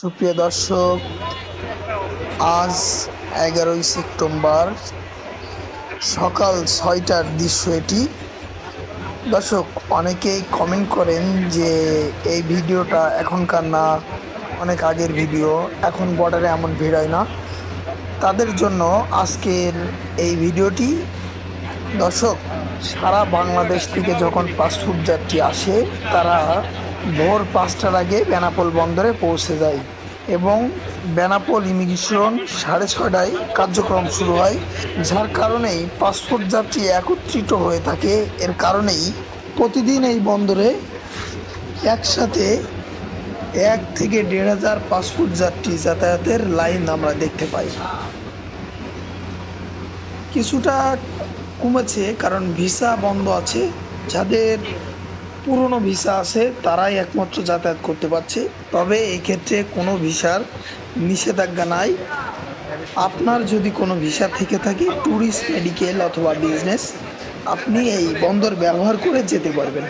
সুপ্রিয় দর্শক, আজ এগারোই সেপ্টেম্বর, সকাল ছয়টার দৃশ্য এটি। দর্শক, অনেকেই কমেন্ট করেন যে এই ভিডিওটা এখনকার না, অনেক আগের ভিডিও, এখন বর্ডারে এমন ভিড় হয় না। তাদের জন্য আজকের এই ভিডিওটি। দর্শক সারা বাংলাদেশ থেকে যখন পাসপোর্ট যাত্রী আসে, তারা ভোর পাঁচটার আগে বেনাপোল বন্দরে পৌঁছে যায় এবং বেনাপোল ইমিগ্রেশন সাড়ে ছটায় কার্যক্রম শুরু হয়, যার কারণেই পাসপোর্ট যাত্রী একত্রিত হয়ে থাকে। এর কারণেই প্রতিদিন এই বন্দরে একসাথে এক থেকে দেড় হাজার পাসপোর্ট যাত্রী যাতায়াতের লাইন আমরা দেখতে পাই। কিছুটা কমেছে, কারণ ভিসা বন্ধ আছে। যাদের পুরনো ভিসা আছে, তারাই একমাত্র যাতায়াত করতে পারছে। তবে এই ক্ষেত্রে কোনো ভিসার নিষেধাজ্ঞা নাই। আপনার যদি কোনো ভিসা থেকে থাকে, ট্যুরিস্ট, মেডিকেল অথবা বিজনেস, আপনি এই বন্দর ব্যবহার করে যেতে পারবেন।